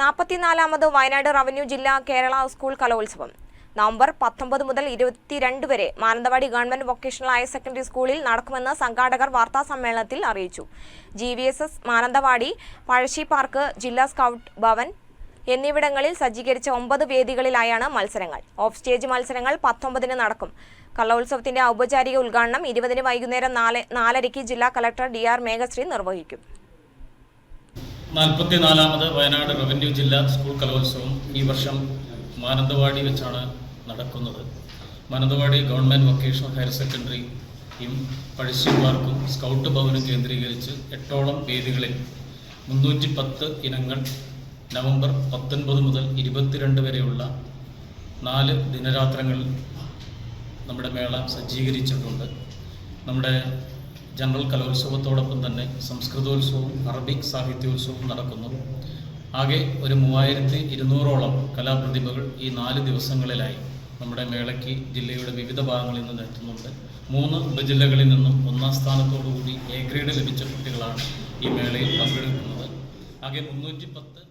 നാൽപ്പത്തിനാലാമത് Wayanad revenue ജില്ലാ Kerala school കലോത്സവം. November പത്തൊമ്പത് മുതൽ ഇരുപത്തിരണ്ട് വരെ Mananthavady government vocational higher secondary സ്കൂളിൽ നടക്കുമെന്ന് സംഘാടകർ വാർത്താ സമ്മേളനത്തിൽ അറിയിച്ചു. G V S S Mananthavady Pazhassi park ജില്ലാ സ്കൗട്ട് ഭവൻ എന്നിവിടങ്ങളിൽ സജ്ജീകരിച്ച ഒമ്പത് വേദികളിലായാണ് മത്സരങ്ങൾ. ഓഫ് സ്റ്റേജ് മത്സരങ്ങൾ പത്തൊമ്പതിന് നടക്കും. കലോത്സവത്തിന്റെ ഔപചാരിക ഉദ്ഘാടനം ഇരുപതിന് വൈകുന്നേരം നാല് നാലരയ്ക്ക് ജില്ലാ കലക്ടർ ഡി ആർ മേഘശ്രീ നിർവഹിക്കും. നാൽപ്പത്തിനാലാമത് വയനാട് റവന്യൂ ജില്ലാ സ്കൂൾ കലോത്സവം ഈ വർഷം മാനന്തവാടി വെച്ചാണ് നടക്കുന്നത്. മാനന്തവാടി ഗവൺമെന്റ് വൊക്കേഷണൽ ഹയർ സെക്കൻഡറിയും പഴശ്ശിമാർക്കും സ്കൗട്ട് ഭവനും കേന്ദ്രീകരിച്ച് എട്ടോളം വേദികളിൽ മുന്നൂറ്റി പത്ത് ഇനങ്ങൾ നവംബർ പത്തൊൻപത് മുതൽ ഇരുപത്തിരണ്ട് വരെയുള്ള നാല് ദിനരാത്രങ്ങളിൽ നമ്മുടെ മേള സജ്ജീകരിച്ചിട്ടുണ്ട്. നമ്മുടെ ജനറൽ കലോത്സവത്തോടൊപ്പം തന്നെ സംസ്കൃതോത്സവവും അറബിക് സാഹിത്യോത്സവവും നടക്കുന്നു. ആകെ ഒരു മൂവായിരത്തി ഇരുന്നൂറോളം കലാപ്രതിഭകൾ ഈ നാല് ദിവസങ്ങളിലായി നമ്മുടെ മേളയ്ക്ക് ജില്ലയുടെ വിവിധ ഭാഗങ്ങളിൽ നിന്ന് എത്തുന്നുണ്ട്. മൂന്ന് ഉപജില്ലകളിൽ നിന്നും ഒന്നാം സ്ഥാനത്തോടുകൂടി എ ഗ്രേഡ് ലഭിച്ച കുട്ടികളാണ് ഈ മേളയിൽ പങ്കെടുക്കുന്നത്. ആകെ മുന്നൂറ്റി പത്ത്